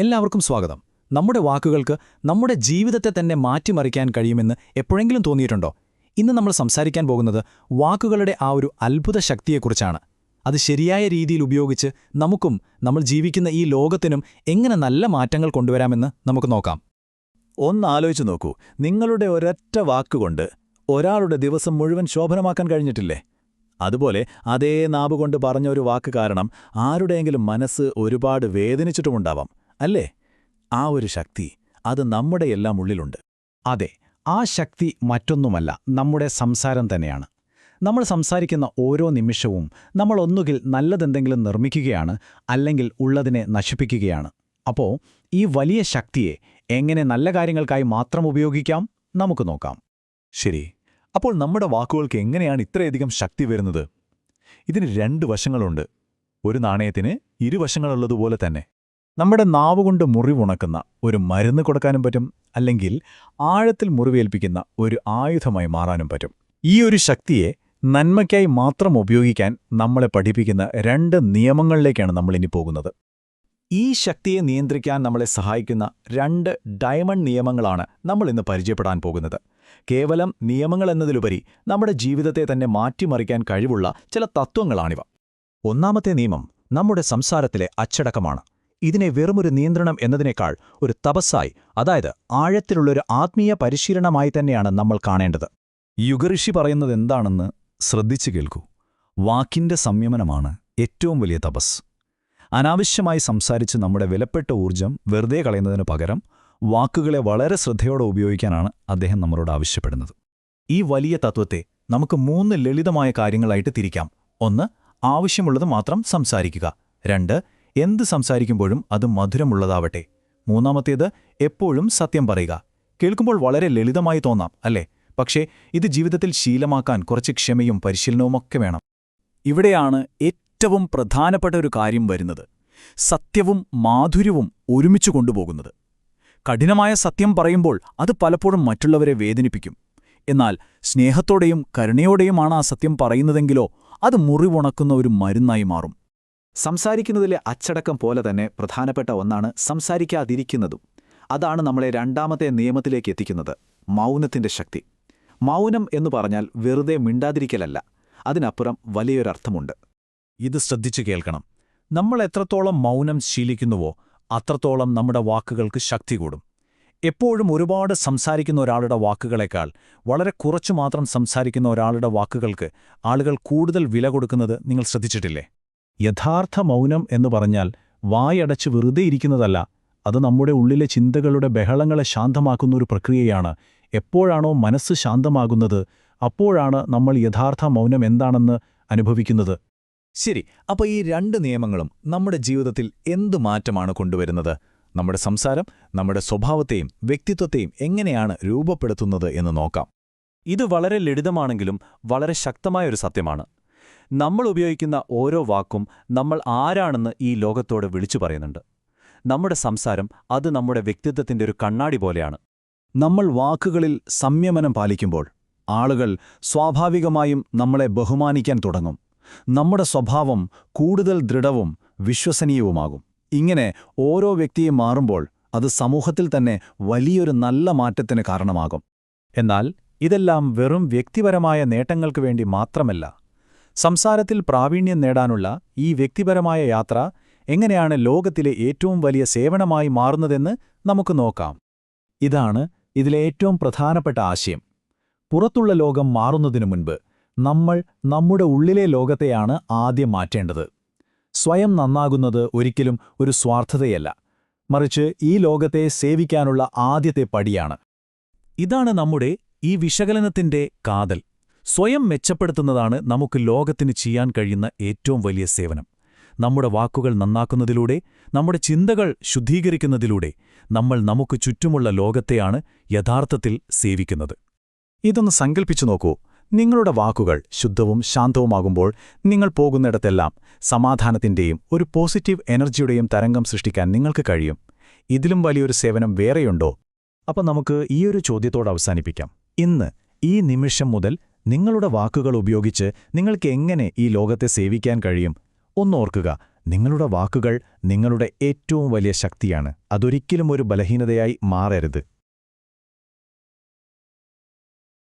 എല്ലാവർക്കും സ്വാഗതം. നമ്മുടെ വാക്കുകൾക്ക് നമ്മുടെ ജീവിതത്തെ തന്നെ മാറ്റിമറിക്കാൻ കഴിയുമെന്ന് എപ്പോഴെങ്കിലും തോന്നിയിട്ടുണ്ടോ? ഇന്ന് നമ്മൾ സംസാരിക്കാൻ പോകുന്നത് വാക്കുകളുടെ ആ ഒരു അത്ഭുത ശക്തിയെക്കുറിച്ചാണ്. അത് ശരിയായ രീതിയിൽ ഉപയോഗിച്ച് നമുക്കും നമ്മൾ ജീവിക്കുന്ന ഈ ലോകത്തിനും എങ്ങനെ നല്ല മാറ്റങ്ങൾ കൊണ്ടുവരാമെന്ന് നമുക്ക് നോക്കാം. ഒന്നാലോചിച്ച് നോക്കൂ. നിങ്ങളുടെ ഒരൊറ്റ വാക്കുകൊണ്ട് ഒരാളുടെ ദിവസം മുഴുവൻ ശോഭനമാക്കാൻ കഴിഞ്ഞിട്ടില്ലേ? അതുപോലെ അതേ നാവുകൊണ്ട് പറഞ്ഞ ഒരു വാക്ക് കാരണം ആരുടെയെങ്കിലും മനസ്സ് ഒരുപാട് വേദനിച്ചിട്ടുമുണ്ടാവാം. അല്ലേ? ആ ഒരു ശക്തി അത് നമ്മുടെ എല്ലാം ഉള്ളിലുണ്ട്. അതെ ആ ശക്തി മറ്റൊന്നുമല്ല നമ്മുടെ സംസാരം തന്നെയാണ്. നമ്മൾ സംസാരിക്കുന്ന ഓരോ നിമിഷവും നമ്മൾ ഒന്നുകിൽ നല്ലതെന്തെങ്കിലും നിർമ്മിക്കുകയാണ് അല്ലെങ്കിൽ ഉള്ളതിനെ നശിപ്പിക്കുകയാണ്. അപ്പോൾ ഈ വലിയ ശക്തിയെ എങ്ങനെ നല്ല കാര്യങ്ങൾക്കായി മാത്രം ഉപയോഗിക്കാം? നമുക്ക് നോക്കാം. ശരി അപ്പോൾ നമ്മുടെ വാക്കുകൾക്ക് എങ്ങനെയാണ് ഇത്രയധികം ശക്തി വരുന്നത്? ഇതിന് രണ്ട് വശങ്ങളുണ്ട്. ഒരു നാണയത്തിന് ഇരുവശങ്ങളുള്ളതുപോലെ തന്നെ. നമ്മുടെ നാവുകൊണ്ട് മുറിവുണക്കുന്ന ഒരു മരുന്ന് കൊടുക്കാനും പറ്റും അല്ലെങ്കിൽ ആഴത്തിൽ മുറിവേൽപ്പിക്കുന്ന ഒരു ആയുധമായി മാറാനും പറ്റും. ഈ ഒരു ശക്തിയെ നന്മയ്ക്കായി മാത്രം ഉപയോഗിക്കാൻ നമ്മളെ പഠിപ്പിക്കുന്ന രണ്ട് നിയമങ്ങളിലേക്കാണ് നമ്മളിനി പോകുന്നത്. ഈ ശക്തിയെ നിയന്ത്രിക്കാൻ നമ്മളെ സഹായിക്കുന്ന രണ്ട് ഡയമണ്ട് നിയമങ്ങളാണ് നമ്മൾ ഇന്ന് പരിചയപ്പെടാൻ പോകുന്നത്. കേവലം നിയമങ്ങൾ എന്നതിലുപരി നമ്മുടെ ജീവിതത്തെ തന്നെ മാറ്റിമറിക്കാൻ കഴിവുള്ള ചില തത്വങ്ങളാണിവ. ഒന്നാമത്തെ നിയമം നമ്മുടെ സംസാരത്തിലെ അച്ചടക്കമാണ്. ഇതിനെ വെറുമൊരു നിയന്ത്രണം എന്നതിനേക്കാൾ ഒരു തപസ്സായി അതായത് ആഴത്തിലുള്ളൊരു ആത്മീയ പരിശീലനമായി തന്നെയാണ് നമ്മൾ കാണേണ്ടത്. യുഗഋഷി പറയുന്നത് എന്താണെന്ന് ശ്രദ്ധിച്ചു കേൾക്കൂ. വാക്കിന്റെ സംയമനമാണ് ഏറ്റവും വലിയ തപസ്. അനാവശ്യമായി സംസാരിച്ച് നമ്മുടെ വിലപ്പെട്ട ഊർജം വെറുതെ കളയുന്നതിനു പകരം വാക്കുകളെ വളരെ ശ്രദ്ധയോടെ ഉപയോഗിക്കാനാണ് അദ്ദേഹം നമ്മളോട് ആവശ്യപ്പെടുന്നത്. ഈ വലിയ തത്വത്തെ നമുക്ക് മൂന്ന് ലളിതമായ കാര്യങ്ങളായിട്ട് തിരിക്കാം. ഒന്ന് ആവശ്യമുള്ളത് മാത്രം സംസാരിക്കുക. രണ്ട് എന്ത് സംസാരിക്കുമ്പോഴും അത് മധുരമുള്ളതാവട്ടെ. മൂന്നാമത്തേത് എപ്പോഴും സത്യം പറയുക. കേൾക്കുമ്പോൾ വളരെ ലളിതമായി തോന്നാം അല്ലേ? പക്ഷേ ഇത് ജീവിതത്തിൽ ശീലമാക്കാൻ കുറച്ച് ക്ഷമയും പരിശീലനവുമൊക്കെ വേണം. ഇവിടെയാണ് ഏറ്റവും പ്രധാനപ്പെട്ട ഒരു കാര്യം വരുന്നത്. സത്യവും മാധുര്യവും ഒരുമിച്ച് കൊണ്ടുപോകുന്നത്. കഠിനമായ സത്യം പറയുമ്പോൾ അത് പലപ്പോഴും മറ്റുള്ളവരെ വേദനിപ്പിക്കും. എന്നാൽ സ്നേഹത്തോടെയും കരുണയോടെയുമാണ് ആ സത്യം പറയുന്നതെങ്കിലോ അത് മുറിവുണക്കുന്ന ഒരു മരുന്നായി മാറും. സംസാരിക്കുന്നതിലെ അച്ചടക്കം പോലെ തന്നെ പ്രധാനപ്പെട്ട ഒന്നാണ് സംസാരിക്കാതിരിക്കുന്നതും. അതാണ് നമ്മളെ രണ്ടാമത്തെ നിയമത്തിലേക്ക് എത്തിക്കുന്നത് മൗനത്തിന്റെ ശക്തി. മൗനം എന്ന് പറഞ്ഞാൽ വെറുതെ മിണ്ടാതിരിക്കലല്ല അതിനപ്പുറം വലിയൊരർത്ഥമുണ്ട്. ഇത് ശ്രദ്ധിച്ചു കേൾക്കണം. നമ്മൾ എത്രത്തോളം മൗനം ശീലിക്കുന്നുവോ അത്രത്തോളം നമ്മുടെ വാക്കുകൾക്ക് ശക്തി കൂടും. എപ്പോഴും ഒരുപാട് സംസാരിക്കുന്ന ഒരാളുടെ വാക്കുകളേക്കാൾ വളരെ കുറച്ചു മാത്രം സംസാരിക്കുന്ന ഒരാളുടെ വാക്കുകൾക്ക് ആളുകൾ കൂടുതൽ വില കൊടുക്കുന്നത് നിങ്ങൾ ശ്രദ്ധിച്ചിട്ടില്ലേ? യഥാർത്ഥ മൗനം എന്ന് പറഞ്ഞാൽ വായടച്ച് വെറുതെ ഇരിക്കുന്നതല്ല. അത് നമ്മുടെ ഉള്ളിലെ ചിന്തകളുടെ ബഹളങ്ങളെ ശാന്തമാക്കുന്ന ഒരു പ്രക്രിയയാണ്. എപ്പോഴാണോ മനസ്സ് ശാന്തമാകുന്നത് അപ്പോഴാണ് നമ്മൾ യഥാർത്ഥ മൗനം എന്താണെന്ന് അനുഭവിക്കുന്നത്. ശരി അപ്പോൾ ഈ രണ്ട് നിയമങ്ങളും നമ്മുടെ ജീവിതത്തിൽ എന്തു മാറ്റമാണ് കൊണ്ടുവരുന്നത്? നമ്മുടെ സംസാരം നമ്മുടെ സ്വഭാവത്തെയും വ്യക്തിത്വത്തെയും എങ്ങനെയാണ് രൂപപ്പെടുത്തുന്നത് എന്ന് നോക്കാം. ഇത് വളരെ ലളിതമാണെങ്കിലും വളരെ ശക്തമായൊരു സത്യമാണ്. നമ്മൾ ഉപയോഗിക്കുന്ന ഓരോ വാക്കും നമ്മൾ ആരാണെന്ന് ഈ ലോകത്തോട് വിളിച്ചു പറയുന്നുണ്ട്. നമ്മുടെ സംസാരം അത് നമ്മുടെ വ്യക്തിത്വത്തിന്റെ ഒരു കണ്ണാടി പോലെയാണ്. നമ്മൾ വാക്കുകളിൽ സംയമനം പാലിക്കുമ്പോൾ ആളുകൾ സ്വാഭാവികമായും നമ്മളെ ബഹുമാനിക്കാൻ തുടങ്ങും. നമ്മുടെ സ്വഭാവം കൂടുതൽ ദൃഢവും വിശ്വസനീയവുമാകും. ഇങ്ങനെ ഓരോ വ്യക്തിയും മാറുമ്പോൾ അത് സമൂഹത്തിൽ തന്നെ വലിയൊരു നല്ല മാറ്റത്തിന് കാരണമാകും. എന്നാൽ ഇതെല്ലാം വെറും വ്യക്തിപരമായ നേട്ടങ്ങൾക്ക് വേണ്ടി മാത്രമല്ല സംസാരത്തിൽ പ്രാവീണ്യം നേടാനുള്ള ഈ വ്യക്തിപരമായ യാത്ര എങ്ങനെയാണ് ലോകത്തിലെ ഏറ്റവും വലിയ സേവനമായി മാറുന്നതെന്ന് നമുക്ക് നോക്കാം. ഇതാണ് ഇതിലെ ഏറ്റവും പ്രധാനപ്പെട്ട ആശയം. പുറത്തുള്ള ലോകം മാറുന്നതിനു മുൻപ് നമ്മൾ നമ്മുടെ ഉള്ളിലെ ലോകത്തെയാണ് ആദ്യം മാറ്റേണ്ടത്. സ്വയം നന്നാകുന്നത് ഒരിക്കലും ഒരു സ്വാർത്ഥതയല്ല. മറിച്ച് ഈ ലോകത്തെ സേവിക്കാനുള്ള ആദ്യത്തെ പടിയാണ്. ഇതാണ് നമ്മുടെ ഈ വിശകലനത്തിന്റെ കാതൽ. സ്വയം മെച്ചപ്പെടുത്തുന്നതാണ് നമുക്ക് ലോകത്തിന് ചെയ്യാൻ കഴിയുന്ന ഏറ്റവും വലിയ സേവനം. നമ്മുടെ വാക്കുകൾ നന്നാക്കുന്നതിലൂടെ നമ്മുടെ ചിന്തകൾ ശുദ്ധീകരിക്കുന്നതിലൂടെ നമ്മൾ നമുക്ക് ചുറ്റുമുള്ള ലോകത്തെയാണ് യഥാർത്ഥത്തിൽ സേവിക്കുന്നത്. ഇതൊന്ന് സങ്കൽപ്പിച്ചു നോക്കൂ. നിങ്ങളുടെ വാക്കുകൾ ശുദ്ധവും ശാന്തവുമാകുമ്പോൾ നിങ്ങൾ പോകുന്നിടത്തെല്ലാം സമാധാനത്തിന്റെയും ഒരു പോസിറ്റീവ് എനർജിയുടെയും തരംഗം സൃഷ്ടിക്കാൻ നിങ്ങൾക്ക് കഴിയും. ഇതിലും വലിയൊരു സേവനം വേറെയുണ്ടോ? അപ്പം നമുക്ക് ഈയൊരു ചോദ്യത്തോട് അവസാനിപ്പിക്കാം. ഇന്ന് ഈ നിമിഷം മുതൽ നിങ്ങളുടെ വാക്കുകൾ ഉപയോഗിച്ച് നിങ്ങൾക്ക് എങ്ങനെ ഈ ലോകത്തെ സേവിക്കാൻ കഴിയും? ഒന്നോർക്കുക നിങ്ങളുടെ വാക്കുകൾ നിങ്ങളുടെ ഏറ്റവും വലിയ ശക്തിയാണ്. അതൊരിക്കലും ഒരു ബലഹീനതയായി മാറരുത്.